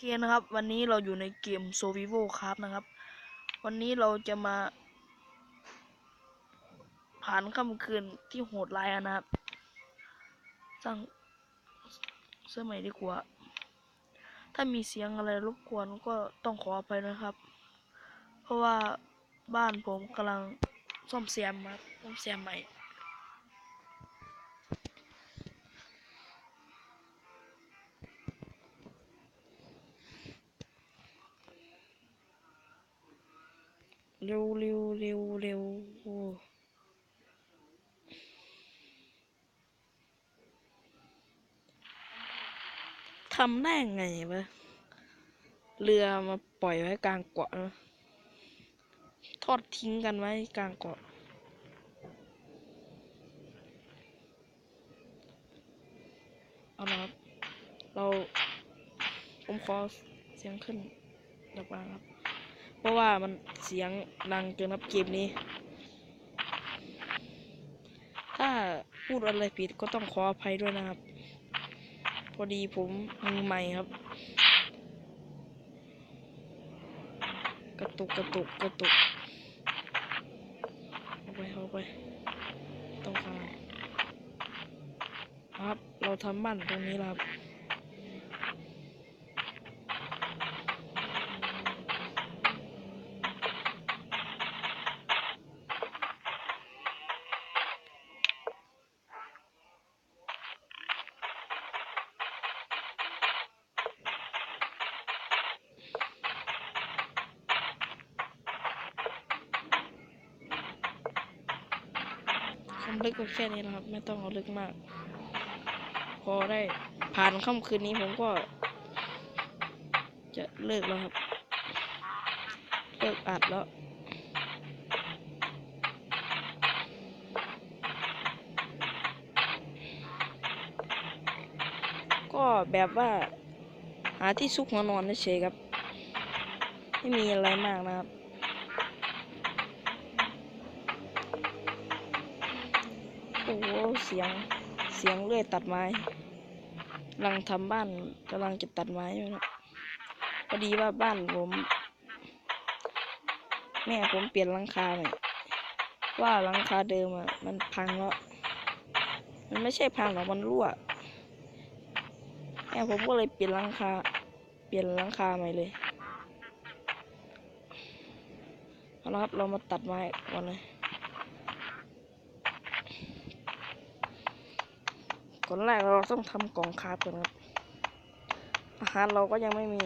เคนะครับ วันนี้เราอยู่ในเกม s o v i v o ครับนะครับ วันนี้เราจะมา ผ่านค่ำคืนที่โหดร้ายนนะครับสร้างเสื้อใหม่ดีกว่า ถ้ามีเสียงอะไรรบกวนก็ต้องขออภัยนะครับ เพราะว่าบ้านผมกำลังซ่อมแซมครับซ่อมแซมใหม่ เร็วเร็วเร็วเร็วโอ้ทำได้ไงวะเรือมาปล่อยไว้กลางเกาะนะทอดทิ้งกันไว้กลางเกาะเอาละครับ เรา ผมขอเสียงขึ้นดับบ้างครับ เพราะว่ามันเสียงดังเกินครับเกมนี้ ถ้าพูดอะไรผิดก็ต้องขออภัยด้วยนะครับ พอดีผมมือใหม่ครับ กระตุกกระตุกกระตุกเอาไปเอาไปต้องการครับ เราทำบ้านตรงนี้แล้วครับ ความ ลึกก็แค่นี้นะครับ ไม่ต้องเอาลึกมาก พอได้ผ่านค่ำคืนนี้ผมก็ จะเลิกแล้วครับ เลิกอัดแล้วก็แบบว่าหาที่ซุกหัวนอนเฉยครับ ไม่มีอะไรมากนะครับ อ้โหเสียงเสียงเลื่อยตัดไม้กำลังทำบ้านกำลังจะตัดไม้อยู่นะพอดีว่าบ้านผมแม่ผมเปลี่ยนหลังคาใหม่ว่าหลังคาเดิมอะมันพังแล้วมันไม่ใช่พังหรอกมันรั่วแม่ผมก็เลยเปลี่ยนหลังคา เปลี่ยนหลังคาใหม่เลยเอาละครับเรามาตัดไม้ก่อนเลย ก่อนแรกเราต้องทำกล่องคาร์บก่อนครับ อาหารเราก็ยังไม่มี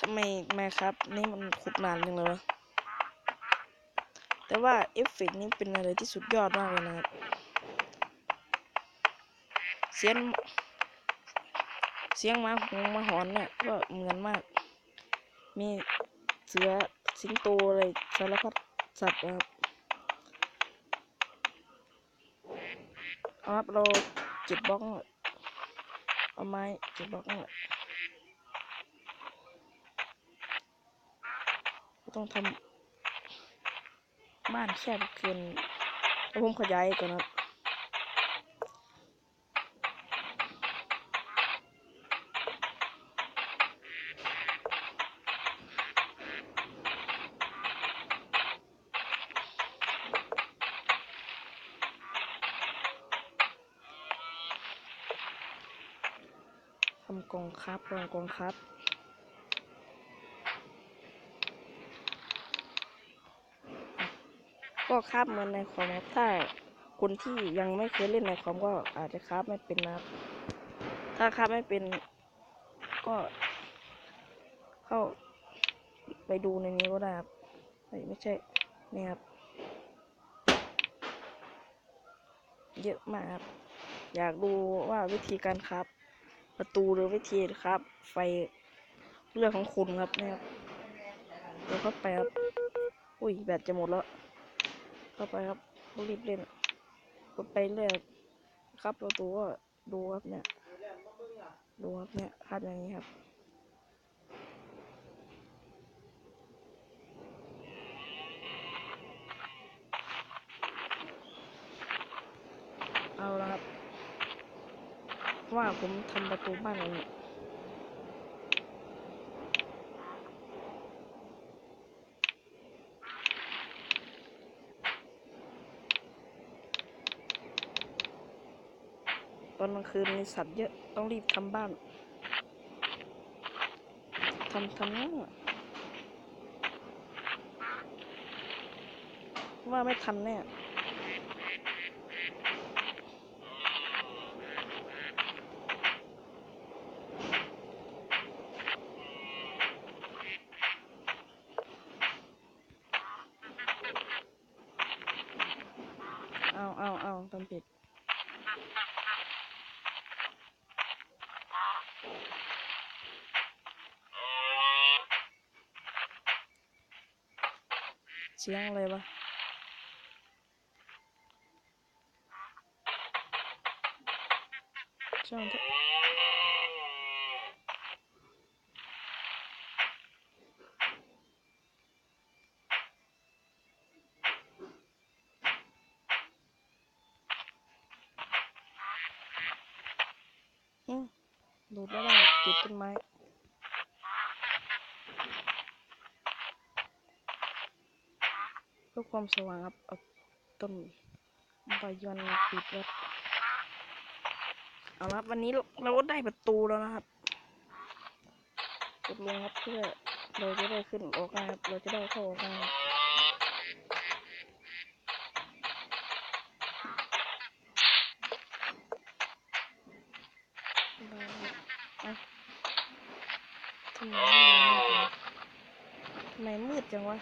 ทำไมแม่ครับ นี่มันขุดนานจังเลยวะแต่ว่าเอฟเฟกต์นี้เป็นอะไรที่สุดยอดมากเลยนะครับ เสียง เสียงมาหงมาหอนเนี่ยก็เหมือนมาก มีเสือสิงโตอะไรสารพัดสัตว์ครับเอาครับเราเก็บบล็อกเอาไม้เก็บบล็อกหน่ยต้องทำบ้านแคบเกินแล้วผมขยายก่อนนะ ครับกองครับกองกองครับ ก็คาบเหมือนในคอมครับถ้าคนที่ยังไม่เคยเล่นในคอมก็อาจจะคาบไม่เป็นนะครับ ถ้าคาบไม่เป็นก็ เข้าไปดูในนี้ก็ได้ครับไม่ใช่นี่ครับเยอะมากครับ อยากดูว่าวิธีการครับ ประตูหรือวิธีครับ ไฟเรื่องของคุณครับนะครับเดี๋ยวเข้าไปครับ อุ้ยแบตจะหมดแล้ว เข้าไปครับรีบเล่นกดไปเรื่อยครับประตูก็ดูครับเนี่ย ดูครับเนี่ยคาบอย่างนี้ครับ เอาละครับ ว่าผมทำประตูบ้านแล้วเนี่ยตอนกลางคืนมีสัตว์เยอะต้องรีบทำบ้านทำทำนั่นอะว่าไม่ทันแน่ เอาเอาเอาทำผิด เสียงอะไรวะช่างเถอะอืมดูดไม่ได้ติดต้นไม้ เพื่อ ความสว่างครับเอาต้นใบยอนปิดไว้เอาละวันนี้เราก็ได้ประตูแล้วนะครับกดลงครับเพื่อเราจะได้ขึ้นออกงายครับเราจะได้เข้าออกงายครับได้ครับอะทำไมไม่มืดจังทำไมมืดจังวะ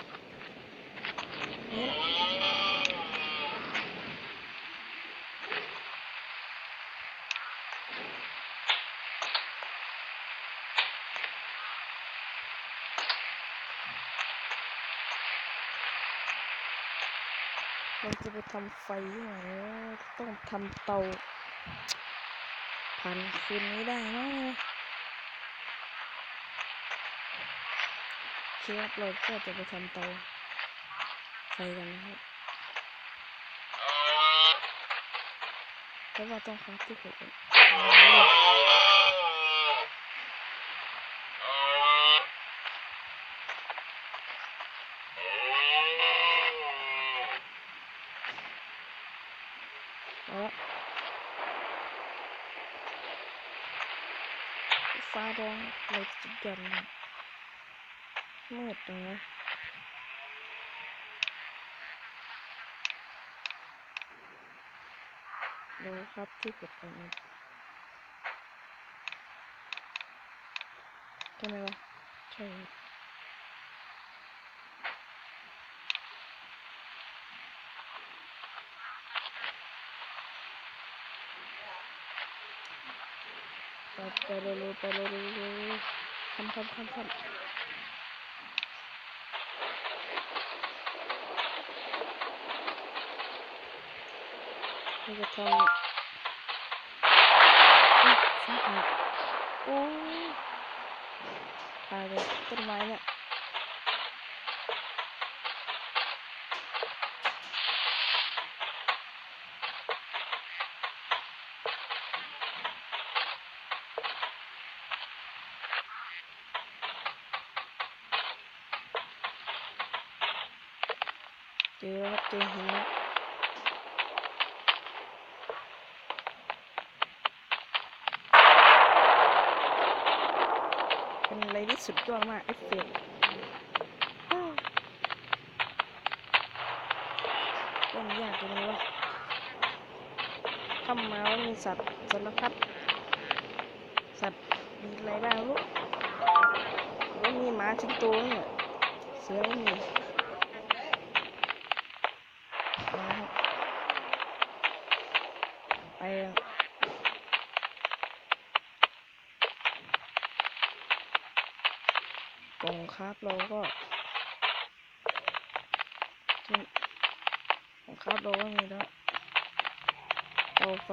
เราจะไปทำไฟที่ไหนต้องทำเตาผ่านคืนนี้ได้ไหมเคครับเราก็จะไปทำเตาไฟกันนะครับเพราะว่าต้องค้างที่หกอะเอา ละฟ้าร้องเราจะยันมืดตรงนี้ดูครับที่กดตรงนี้ใช่ไหมวะใช่ ครับไปไปเร็วๆไปเร็วๆทำทำทำทำเราจะทำ อุ๊ยฟ้าผ่าโอ้ยตายเลยต้นไม้เนี่ย เจอครับเจอหินแล้วเป็นอะไรที่สุดยอดมากเอฟเฟกต์เล่นยากจังเลยวะทำมาว่ามีสัตว์สารพัดสัตว์มีอะไรบ้างลูกว่ามีหมาสิงโตเนี่ยเสือก็มี แล้วกองคาบเราก็ที่กองคาบเราก็มีแล้วเอาไฟ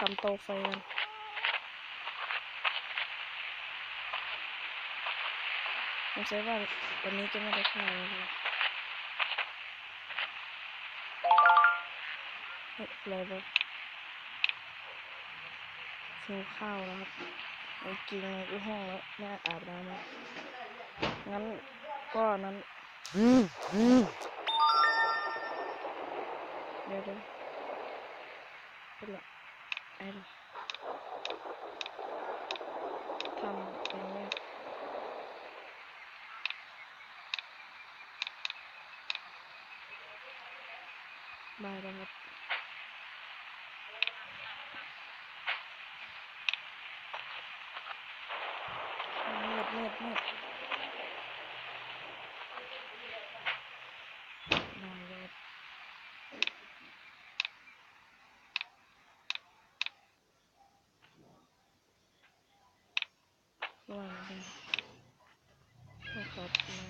ทำโตไฟกันผมใช้ว่าวันนี้จะไม่ได้ฆ่าแล้ว อะไรบ้างหิวข้าวแล้วครับไปกินในห้องแล้วแม่อาบน้ำแล้วงั้นก็นั้นเดี๋ยวเดี๋ยวเป็นละไอ้ละทำเป็นเนี่ยบายแล้วครับ มืดมืดมืดบายแล้วระหว่างกันโอ้ครับไม้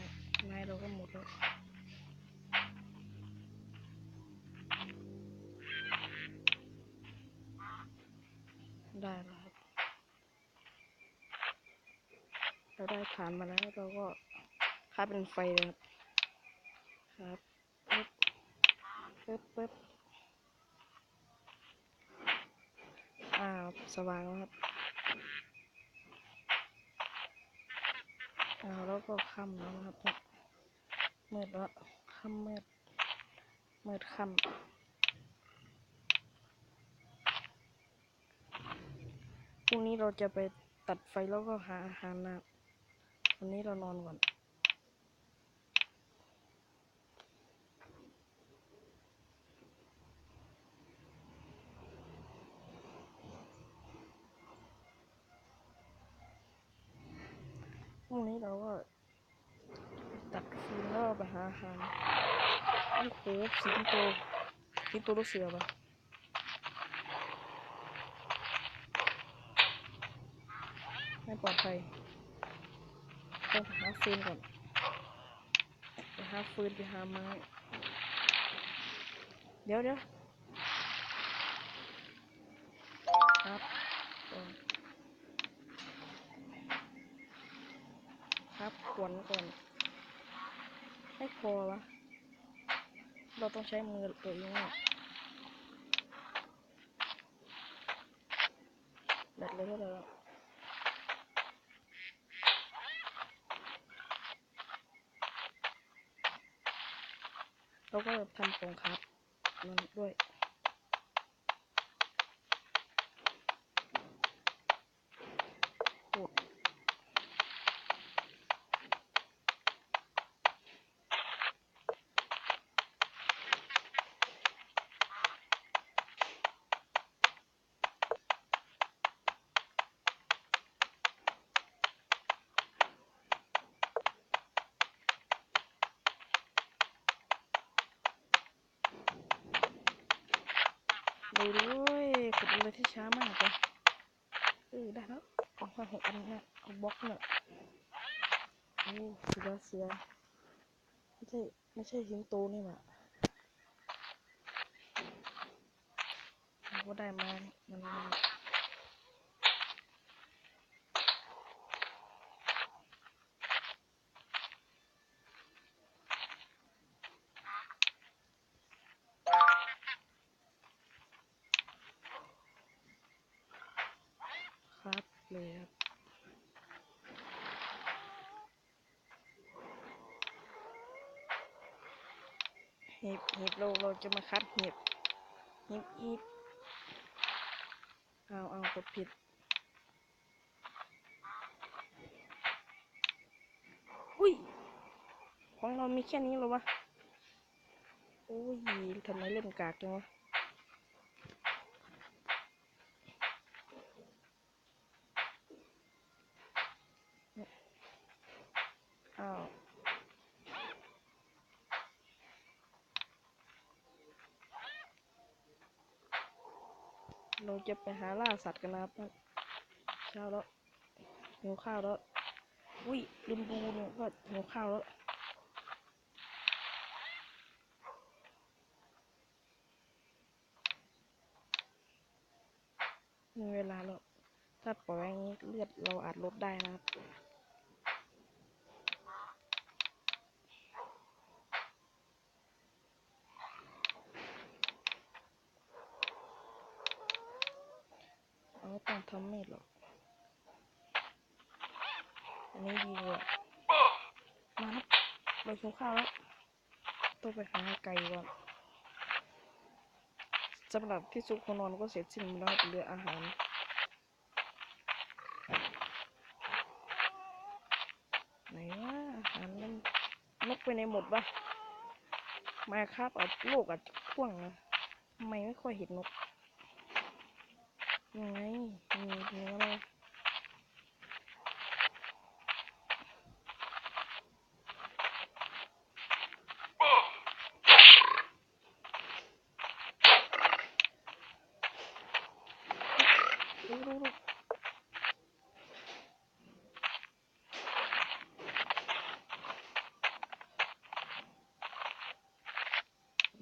ไม้เราก็หมดแล้วได้แล้วครับ เราได้ฐานมาแล้วเราก็คัดเป็นไฟเลยครับครับปึ๊บปึ๊บปึ๊บอ้าวสว่างแล้วครับอ่าแล้วก็ค่ำแล้วนะครับเนี่ยมืดแล้วค่ำมืดมืดค่ำพรุ่งนี้เราจะไปตัดไฟแล้วก็หาอาหารนะ วันนี้เรานอนก่อนพรุ่งนี้เราก็ตัดฟืนแล้วไปหาอาหารโอ้โหสิงโตสิงโตรู้เสือปะไม่ปลอดภัย ต้องหาฟืนก่อนไปหาฟืนไปหาไม้ เดี๋ยวเดี๋ยวครับก่อนครับขวนก่อนไม่พอวะ เราต้องใช้มือตัวเองอะแบตเลยเท่าไหร่แล้ว แล้วก็ทำตรงครับนั่นด้วย ไปด้วยขุดอะไรที่ช้ามากเลยเออได้แล้วเอาผ้าหกอันเนี่ยเอาบล็อกเนี่ยโอ้เสือเสือไม่ใช่ไม่ใช่หินโตนี่หว่าเราก็ได้มามัน เลยครับเห็บเห็บเราเราจะมาคัดเห็บเห็บอีบเอาเอากดผิดอุ้ยของเรามีแค่นี้หรอวะโอ้ยทำไมเล่นกากจังวะ้าวเราจะไปหาล่าสัตว์กันนะครับเช้าแล้วหิวข้าวแล้ว อุ้ยลืมดูเนี่ยว่าหิวข้าวแล้วมีเวลาแล้ว ถ้าปล่อยอย่างนี้เลือดเราอาจลดได้นะครับ เอาต้องทำมีดหรอก อันนี้ดีกว่า มาครับ ไปกินข้าวแล้วต้องไปหาไก่ก่อนสำหรับที่ซุกคนนอนก็เสร็จสิ้นแล้วเหลืออาหารไหนว่าอาหารมันนกไปในหมดปะมาครับเอาโลกอาจจะพ่วงนะทำไมไม่ค่อยเห็นนกยังไงมีเนื้อะไรดูดูดู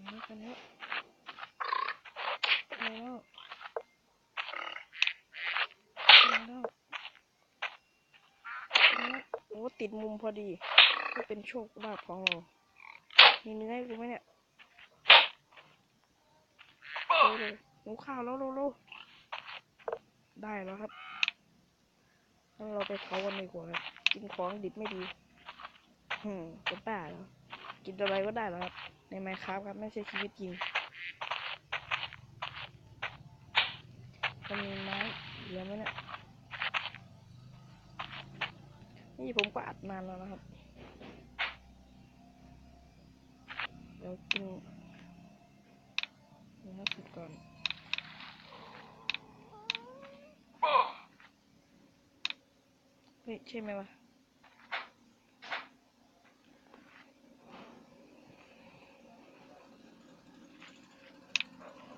มาแล้วกันแล้วมา แล้วมาแล้วแล้วโอ้ติดมุมพอดีก็เป็นโชคลาภของเรา มีเนื้อให้กูไหมเนี่ยเร็วเลยหนูข้าวแล้วเร็วๆได้แล้วครับงั้นเราไปเผากันดีกว่าครับกินของดิบไม่ดีหืมจะบ้าแล้ว กินอะไรก็ได้แล้วครับ ในไมค์ครับครับ ไม่ใช่ชีวิตจริงจะ มีไม้เหลือไหมเนี่ยนี่ผมก็อัดนานแล้วนะครับ เดี๋ยวกินเนื้อสุดก่อนเฮ้ยใช่ไหมวะ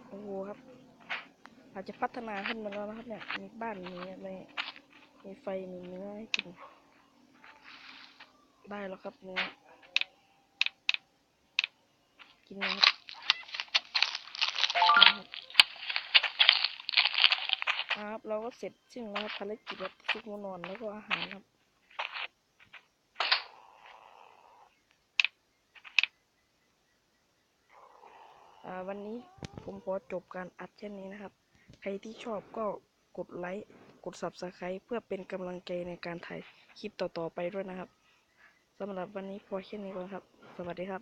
โอ้โหครับ อาจจะพัฒนาขึ้นมาแล้วนะครับเนี่ย มีบ้านมีอะไร มีไฟ มีเนื้อให้กิน ได้แล้วครับเนื้อ กินนะครับครับเราก็เสร็จซึ่งแล้วครับภารกิจแบบซุกนอนแล้วก็อาหารครับอ่าวันนี้ผมขอจบการอัดแค่นี้นะครับ ใครที่ชอบก็กดไลค์ กด subscribe เพื่อเป็นกำลังใจในการถ่ายคลิปต่อๆไปด้วยนะครับสำหรับวันนี้พอแค่นี้ก่อนครับ สวัสดีครับ